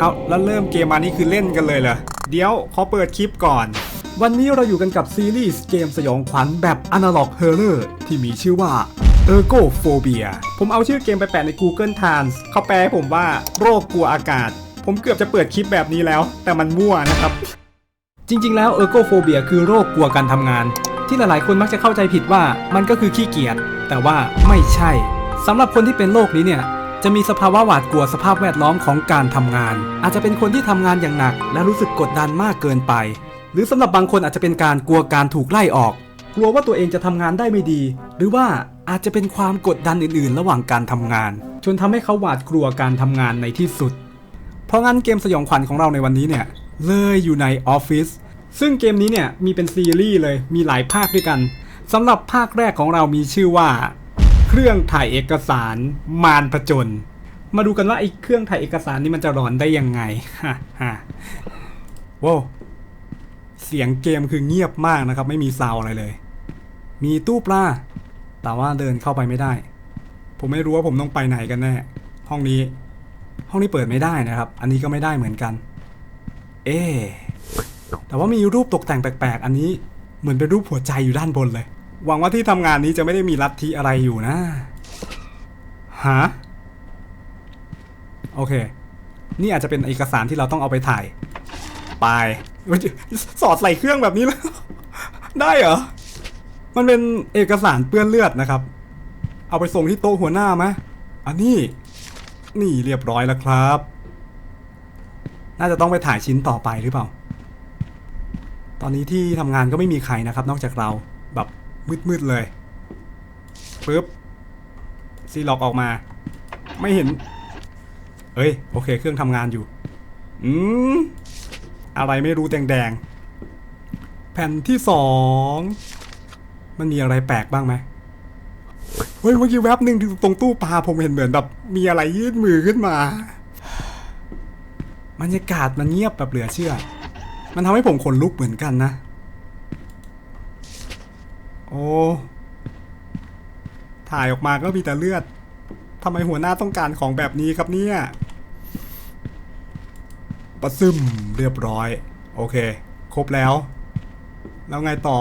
เอาแล้วเริ่มเกมมานี่คือเล่นกันเลยเหรอ เดี๋ยวขอเปิดคลิปก่อน วันนี้เราอยู่กันกับซีรีส์เกมสยองขวัญแบบ Analog Horror ที่มีชื่อว่า Ergophobia ผมเอาชื่อเกมไปแปะใน Google Trans เขาแปลให้ผมว่าโรคกลัวอากาศ ผมเกือบจะเปิดคลิปแบบนี้แล้ว แต่มันมั่วนะครับ จริงๆแล้ว Ergophobia คือโรคกลัวการทำงาน ที่หลายๆคนมักจะเข้าใจผิดว่ามันก็คือขี้เกียจแต่ว่าไม่ใช่สำหรับคนที่เป็นโรคนี้เนี่ย จะมีสภาวะหวาดกลัวสภาพแวดล้อมของการทำงาน อาจจะเป็นคนที่ทำงานอย่างหนัก และรู้สึกกดดันมากเกินไป หรือสำหรับบางคนอาจจะเป็นการกลัวการถูกไล่ออก กลัวว่าตัวเองจะทำงานได้ไม่ดี หรือว่าอาจจะเป็นความกดดันอื่น ๆ ระหว่างการทำงาน จนทำให้เขาหวาดกลัวการทำงานในที่สุด เพราะงั้นเกมสยองขวัญของเราในวันนี้เนี่ยเลยอยู่ในออฟฟิศซึ่งเกมนี้เนี่ยมีเป็นซีรีส์เลยมีหลายภาคด้วยกันสำหรับภาคแรกของเรามีชื่อว่า เครื่องถ่ายเอกสารมารผจญมาดูกันว่าไอ้เครื่องถ่ายเอกสารนี่มันจะหลอนได้ยังไงฮ่าฮ่าว้าวเสียงเกมคือเงียบมากนะครับ ไม่มีซาวอะไรเลย มีตู้ปลาแต่ว่าเดินเข้าไปไม่ได้ ผมไม่รู้ว่าผมต้องไปไหนกันแน่ ห้องนี้ ห้องนี้เปิดไม่ได้นะครับ อันนี้ก็ไม่ได้เหมือนกัน เอ๊แต่ว่ามีรูปตกแต่งแปลกๆ อันนี้เหมือนเป็นรูปหัวใจอยู่ด้านบนเลย หวังว่าที่ทำงานนี้จะไม่ได้มีลัทธิอะไรอยู่นะฮะโอเค นี่อาจจะเป็นเอกสารที่เราต้องเอาไปถ่าย ไปสอดใส่เครื่องแบบนี้แล้ว ได้เหรอ มันเป็นเอกสารเปื้อนเลือดนะครับ เอาไปส่งที่โต๊ะหัวหน้าไหมอันนี้นี่เรียบร้อยแล้วครับ น่าจะต้องไปถ่ายชิ้นต่อไปหรือเปล่า ตอนนี้ที่ทำงานก็ไม่มีใครนะครับ นอกจากเรา มืดๆเลยปึ๊บซีล็อกออกมา ไม่เห็น เอ้ย โอเค เครื่องทำงานอยู่ อืม อะไรไม่รู้แดงๆ แผ่นที่สอง มันมีอะไรแปลกบ้างไหมเฮ้ย เมื่อกี้แวบหนึ่งตรงตู้ปลาผมเห็นเหมือนแบบ มีอะไรยื่นมือขึ้นมาบรรยากาศมันเงียบแบบเหลือเชื่อ มันทำให้ผมขนลุกเหมือนกันนะ โอ้ ถ่ายออกมาก็มีแต่เลือดทำไมหัวหน้าต้องการของแบบนี้ครับเนี่ยประซึมเรียบร้อย โอเค ครบแล้ว แล้วไงต่อ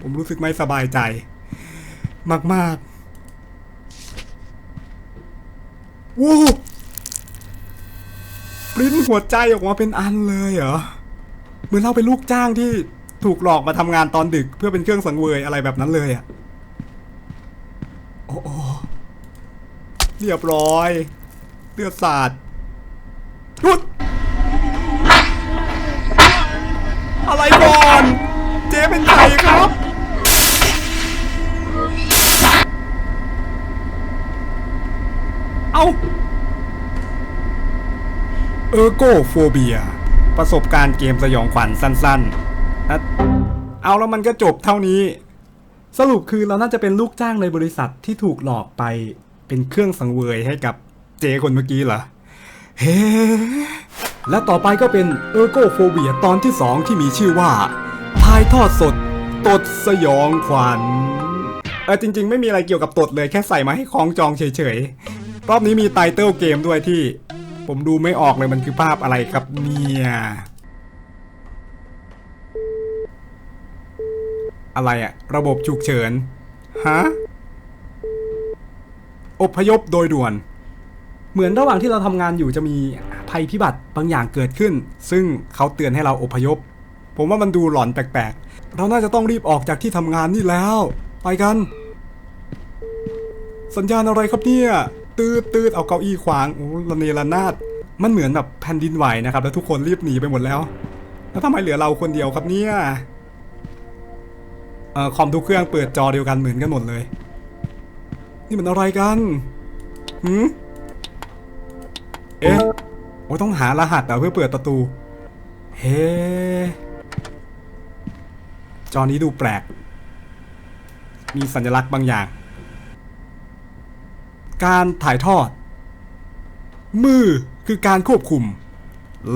ผมรู้สึกไม่สบายใจ มากๆว้าวปริ้นหัวใจออกมาเป็นอันเลยเหรอ เหมือนเราเป็นลูกจ้างที่ถูกหลอกมาทำงานตอนดึก เพื่อเป็นเครื่องสังเวยอะไรแบบนั้นเลยอะโอ้โอเรียบร้อย เลือดสาดหยุดอะไรก่อน เจ๊เป็นใครครับเอาเออโกโฟเบีย ประสบการณ์เกมสยองขวัญสั้นๆนะเอาแล้วมันก็จบเท่านี้ สรุปคือเราน่าจะเป็นลูกจ้างในบริษัทที่ถูกหลอกไปเป็นเครื่องสังเวยให้กับเจคนเมื่อกี้เหรอเฮ้และต่อไปก็เป็นเออร์โกโฟเบียตอนที่ 2 ที่มีชื่อว่าถ่ายทอดสด ตดสยองขวัญเออจริง ๆ ไม่มีอะไรเกี่ยวกับตดเลยแค่ใส่มาให้คล้องจองเฉยๆ รอบนี้มีไตเติลเกมด้วยที่ ผมดูไม่ออกเลยมันคือภาพอะไรครับเนี่ยอะไรอะระบบฉุกเฉินฮะอพยพโดยด่วน เหมือนระหว่างที่เราทำงานอยู่จะมีภัยพิบัติบางอย่างเกิดขึ้น ซึ่งเขาเตือนให้เราอพยพ ผมว่ามันดูหลอนแปลกๆ เราน่าจะต้องรีบออกจากที่ทำงานนี่แล้ว ไปกัน สัญญาณอะไรครับเนี่ย ตืดตืดเอาเก้าอี้ขวางโอ้ระเนระนาด มันเหมือนแบบแผ่นดินไหวนะครับ แล้วทุกคนรีบหนีไปหมดแล้ว แล้วทำไมเหลือเราคนเดียวครับเนี่ยเอ่อคอมทุกเครื่องเปิดจอเดียวกันเหมือนกันหมดเลย นี่มันอะไรกันหืมเอ๊ะโอ้ต้องหารหัสเหรอเพื่อเปิดประตู เฮ้ จอนี้ดูแปลก มีสัญลักษณ์บางอย่าง การถ่ายทอด มือคือการควบคุม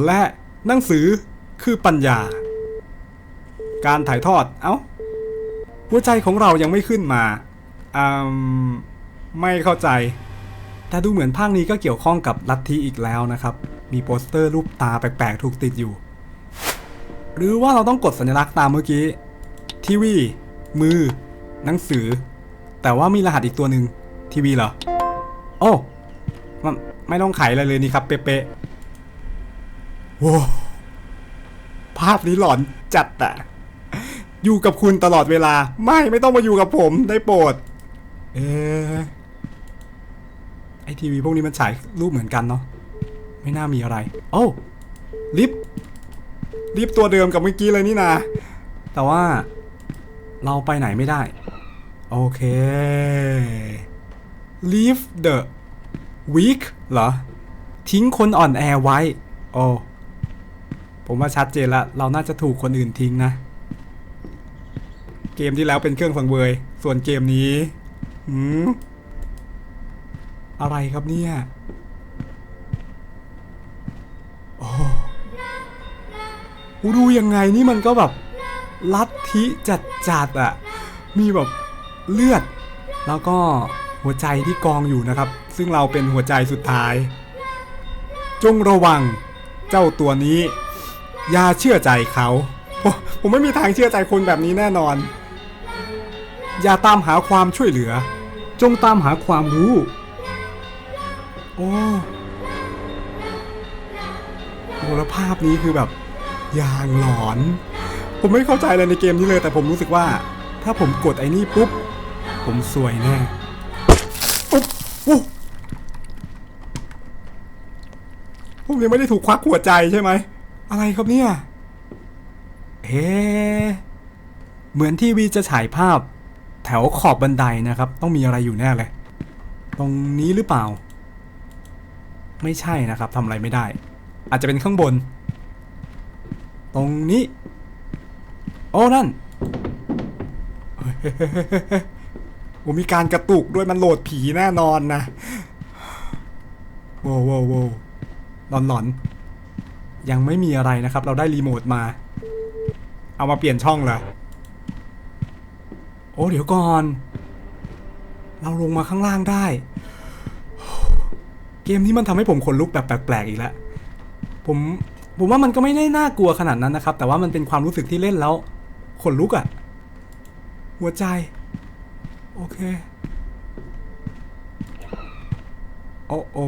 และหนังสือคือปัญญา การถ่ายทอด เอ้า หัวใจของเรายังไม่ขึ้นมาอืมไม่เข้าใจ แต่ดูเหมือนภาคนี้ก็เกี่ยวข้องกับลัทธิอีกแล้วนะครับ มีโปสเตอร์รูปตาแปลกๆ ถูกติดอยู่ หรือว่าเราต้องกดสัญลักษณ์ตามเมื่อกี้ ทีวี มือ หนังสือ แต่ว่ามีรหัสอีกตัวหนึ่งทีวีเหรอ โอ้มันไม่ต้องไขอะไรเลยนี่ครับ เป๊ะๆโว้วภาพนี้หลอนจัดอะอยู่กับคุณตลอดเวลา ไม่ไม่ต้องมาอยู่กับผมได้โปรด เอะไอทีวีพวกนี้มันฉายรูปเหมือนกันเนาะไม่น่ามีอะไร โอ้ลิฟต์ลิฟต์ตัวเดิมกับเมื่อกี้เลยนี่นาแต่ว่าเราไปไหนไม่ได้ โอเค leave the weak เหรอ ทิ้งคนอ่อนแอไว้ โอ้ ผมว่าชัดเจนละ เราน่าจะถูกคนอื่นทิ้งนะ เกมที่แล้วเป็นเครื่องสังเวย ส่วนเกมนี้หืมอะไรครับเนี่ย โอ้ดูยังไงนี่มันก็แบบ ลัทธิจัดจัดอะ มีแบบเลือด แล้วก็ หัวใจที่กองอยู่นะครับ ซึ่งเราเป็นหัวใจสุดท้าย จงระวังเจ้าตัวนี้ อย่าเชื่อใจเขาผมไม่มีทางเชื่อใจคนแบบนี้แน่นอน อย่าตามหาความช่วยเหลือ จงตามหาความรู้ โอ้โหแล้วภาพนี้คือแบบอย่างหลอน ผมไม่เข้าใจเลยในเกมนี้เลย แต่ผมรู้สึกว่า ถ้าผมกดไอ้นี่ปุ๊บ ผมสวยแน่ ผมยังไม่ได้ถูกควักหัวใจใช่ไหม อะไรครับเนี่ย เอ๊เหมือนทีวีจะฉายภาพ แถวขอบบันไดนะครับ ต้องมีอะไรอยู่แน่เลย ตรงนี้หรือเปล่า ไม่ใช่นะครับทำอะไรไม่ได้ อาจจะเป็นข้างบน ตรงนี้ โอ้นั่น เฮ้ยโอ้มีการกระตุกด้วยมันโหลดผีแน่นอนนะโว้วโว้วโว้หลอนหลอนยังไม่มีอะไรนะครับ เราได้รีโมทมา เอามาเปลี่ยนช่องเหรอโอ้เดี๋ยวก่อน เราลงมาข้างล่างได้ เกมนี้มันทำให้ผมขนลุกแบบแปลกๆอีกแล้วผมผมว่ามันก็ไม่ได้น่ากลัวขนาดนั้นนะครับ แต่ว่ามันเป็นความรู้สึกที่เล่นแล้วขนลุกอะ่ะ หัวใจ โอเค โอ้โอ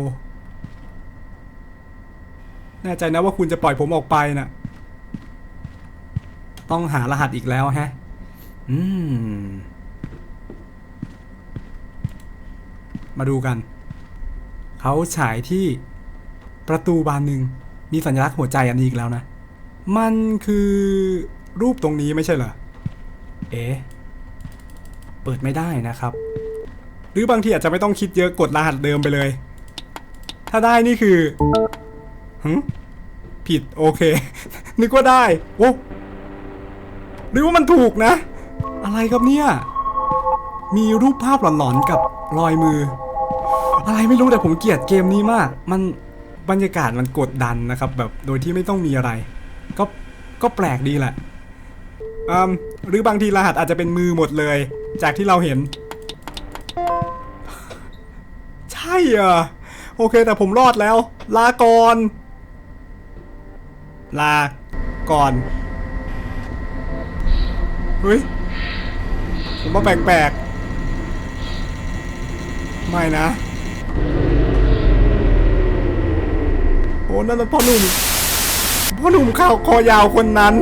แน่ใจนะว่าคุณจะปล่อยผมออกไปนะ่ะ ต้องหารหัสอีกแล้วแฮะ อืม มาดูกัน เขาฉายที่ประตูบานหนึ่งมีสัญลักษณ์หัวใจอันนี้อีกแล้วนะ มันคือรูปตรงนี้ไม่ใช่เหรอ เอ๊ะ เปิดไม่ได้นะครับ หรือบางทีอาจจะไม่ต้องคิดเยอะกดรหัสเดิมไปเลย ถ้าได้นี่คือหึผิดโอเค นึกว่าได้โอ้หรือว่ามันถูกนะ อะไรครับเนี่ย มีรูปภาพหลอนๆกับรอยมือ อะไรไม่รู้แต่ผมเกลียดเกมนี้มาก มันบรรยากาศมันกดดันนะครับ แบบโดยที่ไม่ต้องมีอะไร ก็ก็แปลกดีแหละอืมหรือบางทีรหัสอาจจะเป็นมือหมดเลย จากที่เราเห็น ใช่เหรอโอเคแต่ผมรอดแล้ว ลาก่อน ลาก่อน เฮ้ย ผมว่าแปลกๆ ไม่นะ โอ้นั่นมันพ่อหนุ่ม พ่อหนุ่มข้าวคอยาวคนนั้น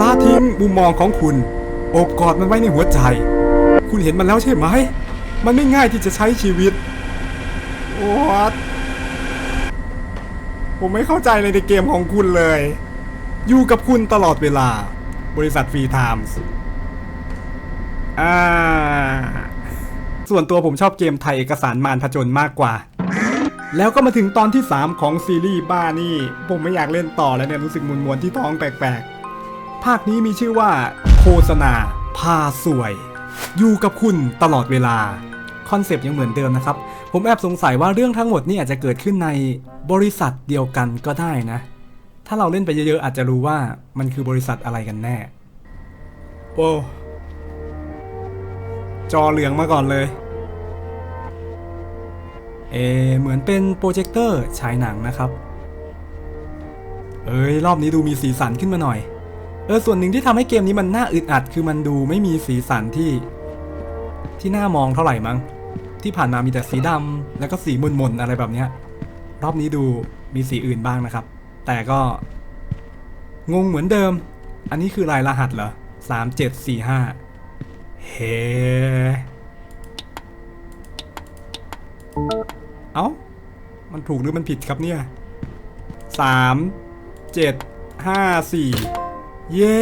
ลาทิ้งมุมมองของคุณ อบกอดมันไว้ในหัวใจ คุณเห็นมันแล้วใช่ไหม มันไม่ง่ายที่จะใช้ชีวิต โอ้ผมไม่เข้าใจเลยในเกมของคุณเลย อยู่กับคุณตลอดเวลา บริษัทฟรีไทม์ส์อ่า ส่วนตัวผมชอบเกมไทยเอกสารมารผจญมากกว่า แล้วก็มาถึงตอนที่ 3 ของซีรีส์บ้านี่ ผมไม่อยากเล่นต่อแล้วเนี่ยรู้สึกมวนมวนที่ท้องแปลกๆ ภาคนี้มีชื่อว่า โฆษณาพาสวย อยู่กับคุณตลอดเวลา คอนเซปต์ยังเหมือนเดิมนะครับ ผมแอบสงสัยว่าเรื่องทั้งหมดนี่อาจจะเกิดขึ้นในบริษัทเดียวกันก็ได้นะ ถ้าเราเล่นไปเยอะๆ อาจจะรู้ว่ามันคือบริษัทอะไรกันแน่ โอ้จอเหลืองมาก่อนเลย เออเหมือนเป็นโปรเจคเตอร์ฉายหนังนะครับ เอ้ย รอบนี้ดูมีสีสันขึ้นมาหน่อย เออส่วนหนึ่งที่ทำให้เกมนี้มันน่าอึดอัดคือมันดูไม่มีสีสันที่ ที่น่ามองเท่าไหร่มั้ง ที่ผ่านมามีแต่สีดำแล้วก็สีมนๆอะไรแบบเนี้ยรอบนี้ดูมีสีอื่นบ้างนะครับ แต่ก็ งงเหมือนเดิม อันนี้คือลายรหัสเหรอสามเจ็ดสี่ห้าเฮ้เอ้า มันถูกหรือมันผิดครับเนี่ยสามเจ็ดห้าสี่ เย้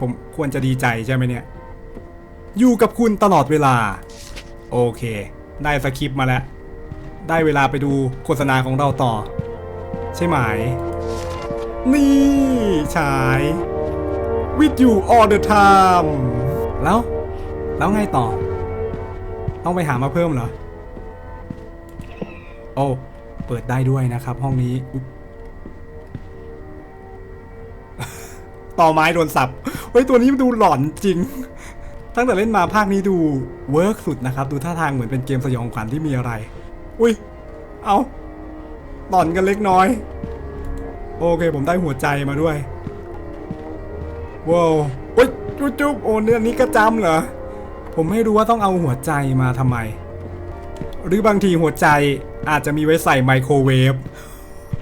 ผมควรจะดีใจใช่ไหมเนี่ย อยู่กับคุณตลอดเวลา โอเค ได้สคริปต์มาแล้ว ได้เวลาไปดูโฆษณาของเราต่อ ใช่ไหม นี่ชาย with you all the time แล้ว แล้วไงต่อ ต้องไปหามาเพิ่มเหรอ โอ้ เปิดได้ด้วยนะครับห้องนี้ ต่อไม้โดนสับเฮ้ยตัวนี้มันดูหลอนจริง ตั้งแต่เล่นมาภาคนี้ดูเวิร์กสุดนะครับ ดูท่าทางเหมือนเป็นเกมสยองขวัญที่มีอะไร อุ้ย เอาหลอนกันเล็กน้อย โอเค ผมได้หัวใจมาด้วย ว้าวโอ้ยจุ๊บจุ๊บโอ้เนี่ยนนี้กระจำเหรอ ผมไม่รู้ว่าต้องเอาหัวใจมาทำไม หรือบางทีหัวใจอาจจะมีไว้ใส่ไมโครเวฟ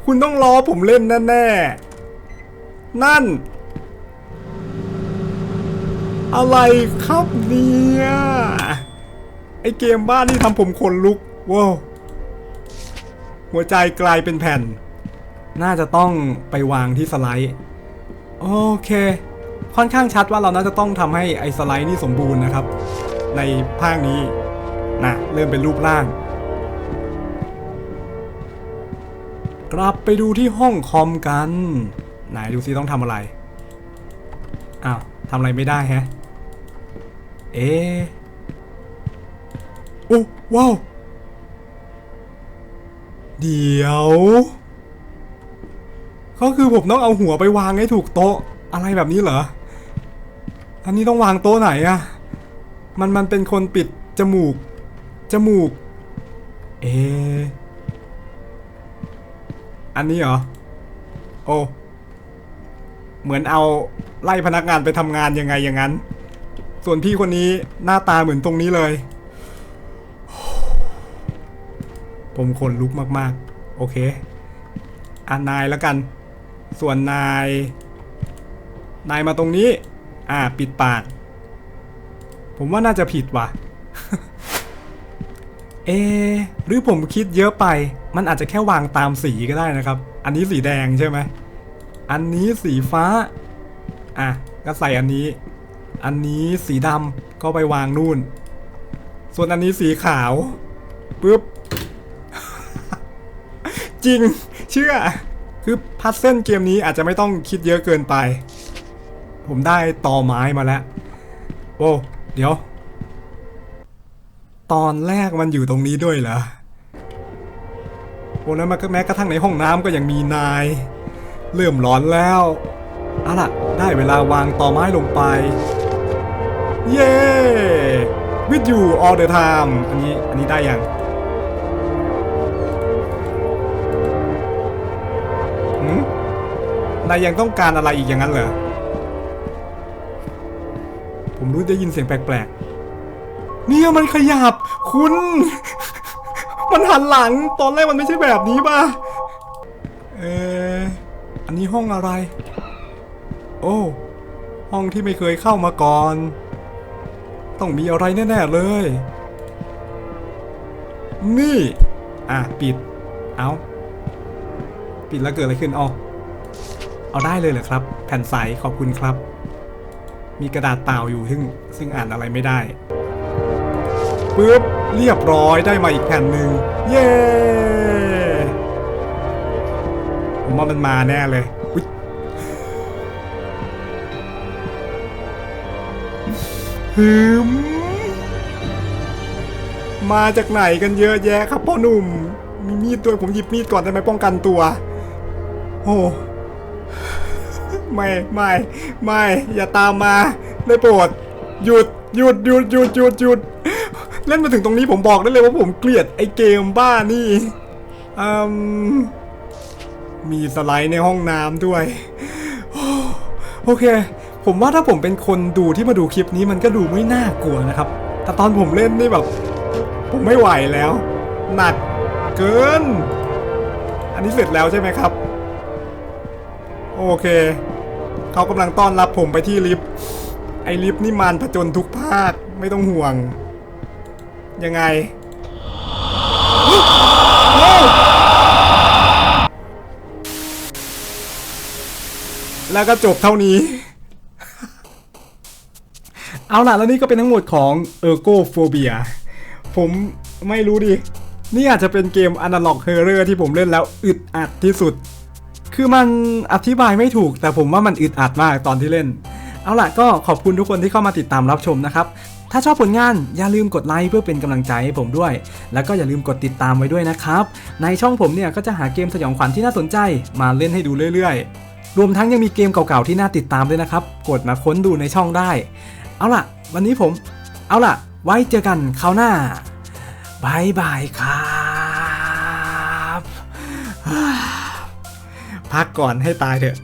คุณต้องรอผมเล่นแน่ๆนั่น อะไรครับเนี่ยไอเกมบ้านนี่ทำผมขนลุกว้าวหัวใจกลายเป็นแผ่น น่าจะต้องไปวางที่สไลด์ โอเค ค่อนข้างชัดว่าเราน่าจะต้องทำให้ไอสไลด์นี่สมบูรณ์นะครับ ในภาคนี้นะเริ่มเป็นรูปร่าง กลับไปดูที่ห้องคอมกัน ไหนดูซิต้องทำอะไร อ้าวทำอะไรไม่ได้แฮะ เอ๊โอ้ว้าว เดี๋ยว ก็คือผมต้องเอาหัวไปวางให้ถูกโต๊ะ อะไรแบบนี้เหรอ อันนี้ต้องวางโต๊ะไหนอะมันมันเป็นคนปิดจมูก จมูก เอ อันนี้เหรอ โอ้ เหมือนเอาไล่พนักงานไปทำงานยังไงอย่างนั้น ส่วนพี่คนนี้หน้าตาเหมือนตรงนี้เลย ผมขนลุกมากๆ โอเคอ่านายแล้วกัน ส่วนนาย นายมาตรงนี้ อ่า ปิดปาก ผมว่าน่าจะผิดว่ะ เอ หรือผมคิดเยอะไป มันอาจจะแค่วางตามสีก็ได้นะครับ อันนี้สีแดงใช่ไหม อันนี้สีฟ้า อะ ก็ใส่อันนี้ อันนี้สีดำก็ไปวางนู่น ส่วนอันนี้สีขาวปุ๊บ จริง เชื่อ คือพัซเซิลเกมนี้อาจจะไม่ต้องคิดเยอะเกินไป ผมได้ต่อไม้มาแล้ว โอ้เดี๋ยว ตอนแรกมันอยู่ตรงนี้ด้วยเหรอโอ้แล้วมันก็แม้กระทั่งในห้องน้ำก็ยังมีนาย เริ่มร้อนแล้วเอาล่ะ ได้เวลาวางต่อไม้ลงไป เย้ with you all the time อันนี้อันนี้ได้ยังหืมนายยังต้องการอะไรอีกอย่างนั้นเหรอ ผมรู้ได้ยินเสียงแปลกๆ เนี่ยมันขยับ คุณ มันหันหลังตอนแรกมันไม่ใช่แบบนี้ป่ะ เอออันนี้ห้องอะไร โอ้ ห้องที่ไม่เคยเข้ามาก่อน ต้องมีอะไรแน่ๆเลย นี่ อะ ปิด เอาปิดแล้วเกิดอะไรขึ้นอ๋อเอาได้เลยเหรอครับ แผ่นใสขอบคุณครับ มีกระดาษเปล่าอยู่ซึ่งซึ่งอ่านอะไรไม่ได้ปึ๊บเรียบร้อยได้มาอีกแผ่นหนึ่งเย้ผมว่ามันมาแน่เลย หืม มาจากไหนกันเยอะแยะครับพ่อหนุ่ม มีมีดด้วผมหยิบมีดก่อนได้ไหมป้องกันตัว โอ้ ไม่ไม่ไม่ อย่าตามมาได้โปรด หยุดหยุดหยุดหยุดหยุดหยุดเล่นมาถึงตรงนี้ผมบอกได้เลยว่าผมเกลียดไอ้เกมบ้านี่อืมมีสไลด์ในห้องน้ำด้วย โอเค ผมว่าถ้าผมเป็นคนดูที่มาดูคลิปนี้มันก็ดูไม่น่ากลัวนะครับ แต่ตอนผมเล่นนี่แบบ ผมไม่ไหวแล้ว หนักเกิน อันนี้เสร็จแล้วใช่ไหมครับ โอเค เขากำลังต้อนรับผมไปที่ลิฟต์ ไอลิฟต์นี่มันผจญทุกภาค ไม่ต้องห่วง ยังไงแล้วก็จบเท่านี้ เอาล่ะแล้วนี่ก็เป็นทั้งหมดของ Ergo Phobia ผมไม่รู้ดิ นี่อาจจะเป็นเกม Analog Horror ที่ผมเล่นแล้วอึดอัดที่สุด คือมันอธิบายไม่ถูก แต่ผมว่ามันอึดอัดมากตอนที่เล่น เอาล่ะก็ขอบคุณทุกคนที่เข้ามาติดตามรับชมนะครับ ถ้าชอบผลงานอย่าลืมกดไลค์เพื่อเป็นกำลังใจให้ผมด้วย แล้วก็อย่าลืมกดติดตามไว้ด้วยนะครับ ในช่องผมเนี่ยก็จะหาเกมสยองขวัญที่น่าสนใจมาเล่นให้ดูเรื่อยๆ รวมทั้งยังมีเกมเก่าๆที่น่าติดตามด้วยนะครับ กดมาค้นดูในช่องได้ เอาล่ะ วันนี้ผม เอาล่ะ ไว้เจอกันคราวหน้าบายบายครับพักก่อนให้ตายเถอะ